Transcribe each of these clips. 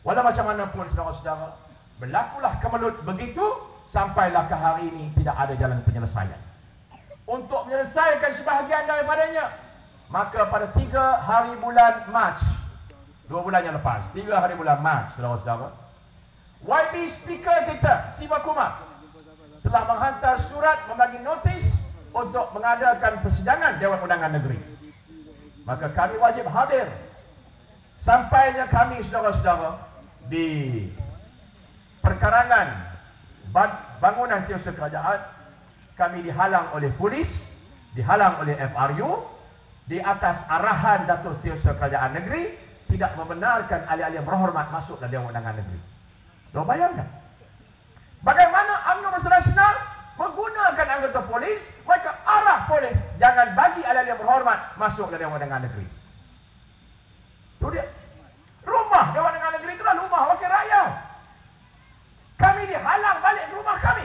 Walau macam mana pun saudara-saudara, berlakulah kemelut begitu sampailah ke hari ini tidak ada jalan penyelesaian. Untuk menyelesaikan sebahagian daripadanya, maka pada tiga hari bulan Mac, dua bulan yang lepas, tiga hari bulan Mac, saudara-saudara, YB speaker kita, Siva Kumar, telah menghantar surat membagi notis untuk mengadakan persidangan Dewan Undangan Negeri. Maka kami wajib hadir sampainya kami saudara-saudara di perkarangan bangunan siasat kerajaan kami dihalang oleh polis dihalang oleh FRU di atas arahan Datuk Siasat Kerajaan Negeri tidak membenarkan ahli-ahli yang berhormat masuk dalam Dewan Undangan Negeri. Lo bayangkan. Bagaimana UMNO Nasional menggunakan anggota polis, mereka arah polis jangan bagi ahli-ahli yang berhormat masuk dalam Dewan Undangan Negeri. Itu dia. Rumah Dewan Undangan Negeri itulah rumah wakil rakyat. Kami dihalang balik ke rumah kami.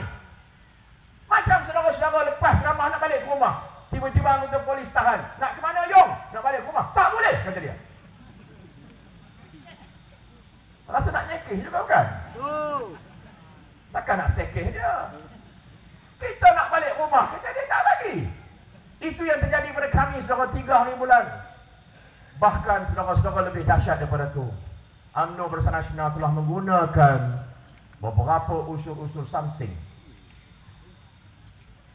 Macam saudara-saudara lepas ramah nak balik ke rumah. Tiba-tiba anggota polis tahan. Nak ke mana Yong? Nak balik ke rumah? Tak boleh, kata dia. Rasa nak nyekeh juga bukan? Takkan nak sekeh dia. Kita nak balik rumah, kita dia tak bagi. Itu yang terjadi pada kami saudara tiga hari bulan. Bahkan saudara-saudara lebih dahsyat daripada itu. UMNO Bersama Nasional telah menggunakan beberapa usul-usul Samsung.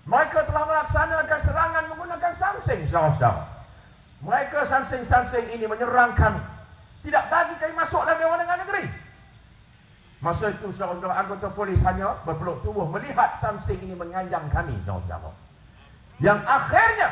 Mereka telah melaksanakan serangan menggunakan Samsung, saudara-saudara. Mereka Samsung-Samsung ini menyerang kami. Tidak bagi kami masuk dalam Dewan Negara Negeri. Masa itu, saudara-saudara, anggota polis hanya berpeluk tubuh melihat Samsung ini menganjang kami, saudara-saudara. Yang akhirnya,